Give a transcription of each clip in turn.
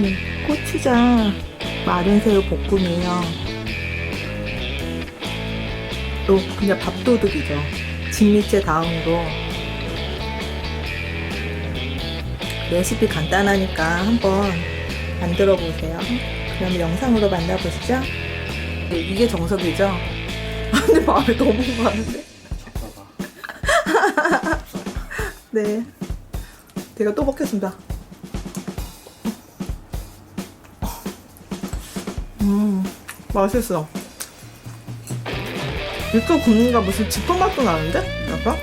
네, 고추장 마른 새우 볶음이에요. 또 그냥 밥도둑이죠. 진미채 다음으로 레시피 간단하니까 한번 만들어 보세요. 그럼 영상으로 만나보시죠. 네, 이게 정석이죠. 아, 근데 마음에 너무 많은데. 네. 제가 또 먹겠습니다. 음, 맛있어. 이거 굽는가 무슨 지퍼 맛도 나는데? 약간?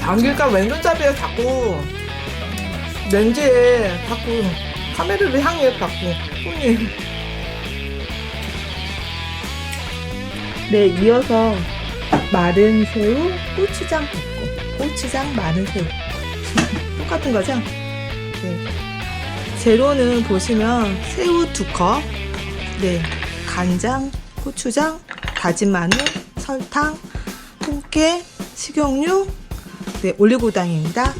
당길까 왼손잡이에 자꾸 렌즈에 자꾸 카메라를 향해 자꾸 손이. 네, 이어서 마른 새우, 고추장 볶고 고추장 마른 새우 똑같은 거죠? 네. 재료는 보시면 새우 두 컵, 네, 간장, 고추장, 다진 마늘, 설탕, 홍깨, 식용유, 네, 올리고당입니다.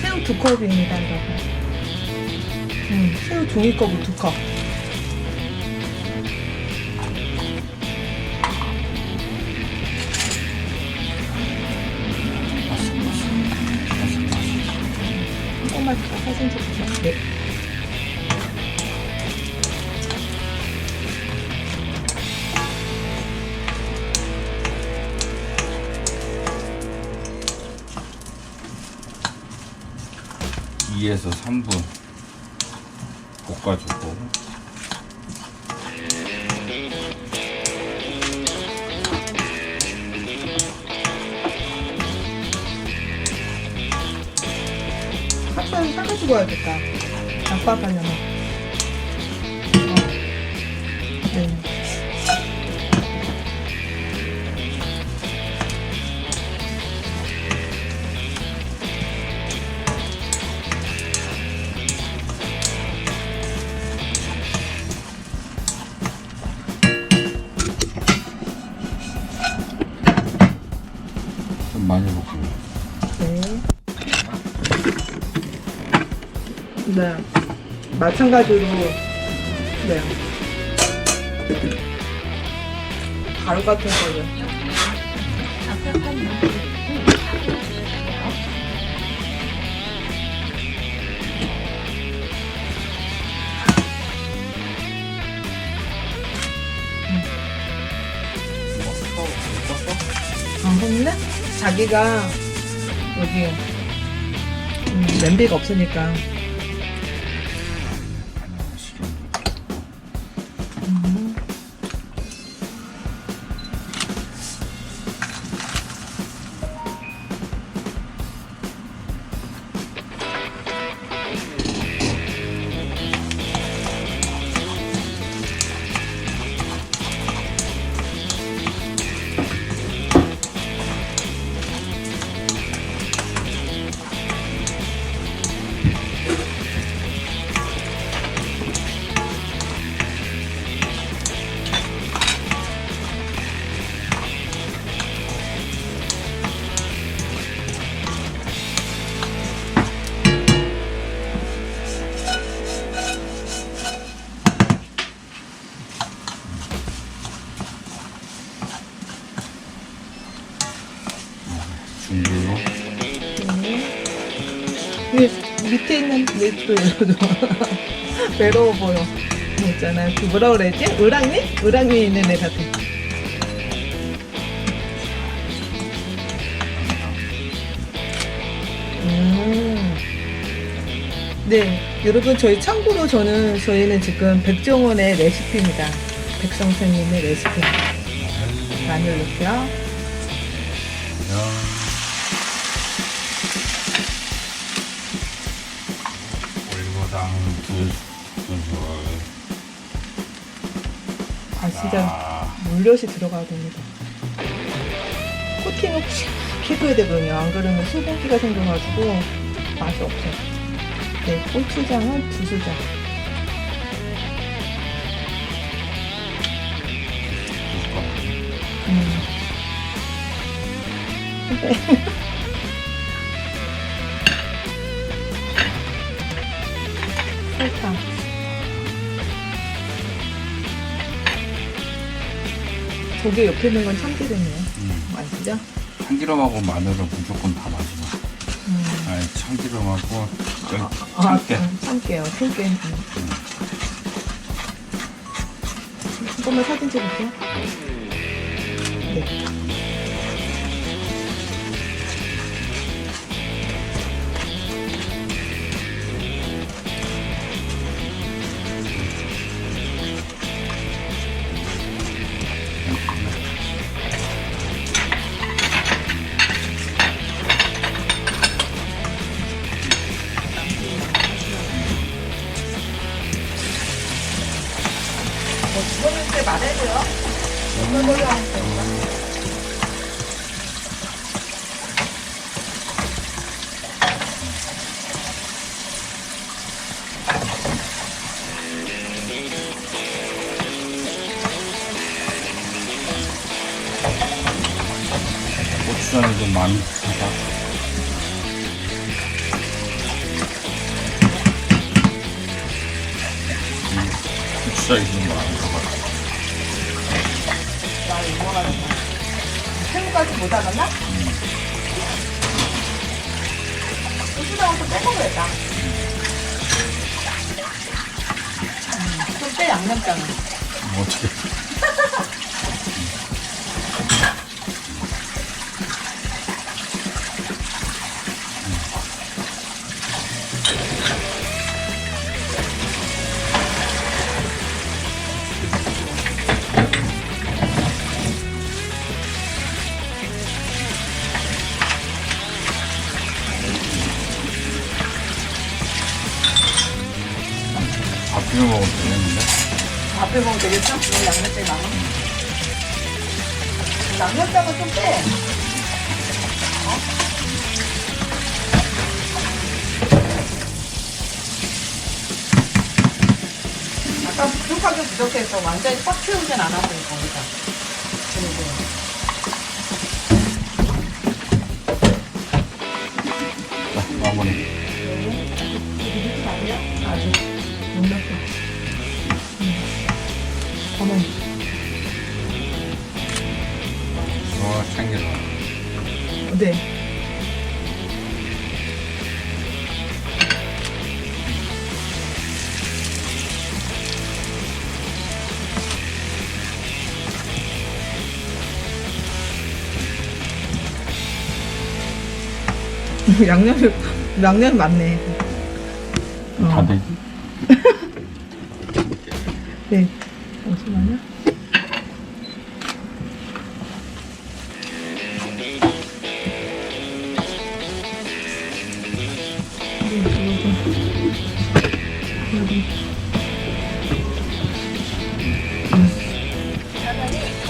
새우 두 컵입니다, 여러분. 음, 새우 종이컵을 두 컵. 2에서 3분 볶아주고 아빠는 닦아주고 와야겠다. 장바가려면 네. 마찬가지로, 네. 가루 같은 거를. 안 먹네? 자기가 여기 음, 냄비가 없으니까 밑에 있는 얘도 이러죠 외로워 보여 있잖아요 그 뭐라 그랬지? 을랑니? 을랑니 있는 애 같아 음. 네, 여러분 저희 참고로 저는 저희는 지금 백종원의 레시피입니다. 백성 선생님의 레시피 마늘 넣고요. 아 진짜 아. 물엿이 들어가야 됩니다. 코팅 혹시 해줘야 되거든요. 안 그러면 수분기가 생겨가지고 맛이 없어요. 네, 고추장은 두 수장. 음. 근데 음. 네. 설탕. 저게 옆에 있는 건 참기름이에요. 음. 아시죠? 참기름하고 마늘은 무조건 다 마지막. 음. 아니 참기름하고 아, 참깨. 음, 참깨요. 참깨. 음. 잠깐만 사진 찍을게요. 네. 좀 많이. 음, 고추장이 좀 많이 들어가. 나 이거 가는 거야. 새우까지 못 알았나? 고추장은 또 그랬다. 음, 좀빼 양념장은. 뭐 어떻게? 비벼 먹어도 되겠는데? 밥에 먹으면 되겠죠? 오늘 양념장 남아. 양념장은 좀 빼. 어? 아까 부족하게 부족해서 완전히 꽉 채우진 않았어요, 거기다. 그리고. 자, 마무리. 아주 어머니. 어, 참기름. 네. 양념이 양념이 많네. 어. 다 되지? 네. 잠시만요.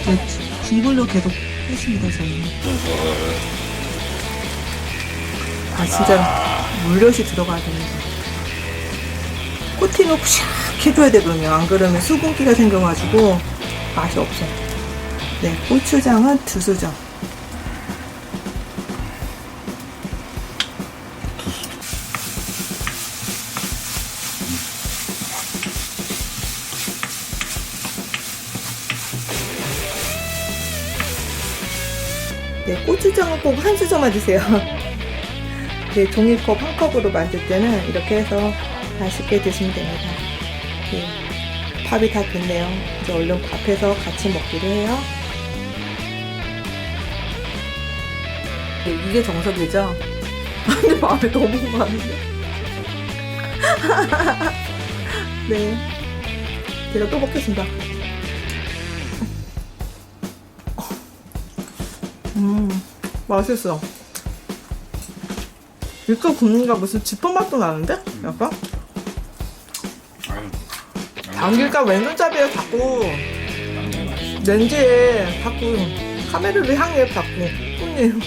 네, 중불로 계속 했습니다, 저희는. 아, 진짜 물엿이 들어가야 됩니다. 코팅을 푸샥 해줘야 되거든요. 안 그러면 수분기가 생겨가지고 맛이 없어요. 네, 고추장은 두 수저. 네, 고추장은 꼭 한 수저만 드세요. 네, 종이컵 한 컵으로 만들 때는 이렇게 해서 맛있게 드시면 됩니다. 네, 밥이 다 됐네요. 이제 얼른 밥해서 같이 먹기로 해요. 네, 이게 정석이죠? 근데 마음에 너무 많은데. 네. 제가 또 먹겠습니다. 음, 맛있어. 이거 굽는가 무슨 지퍼 맛도 나는데? 약간? 당길까 왼손잡이에 자꾸 렌즈에 자꾸 카메라를 향해 자꾸 손님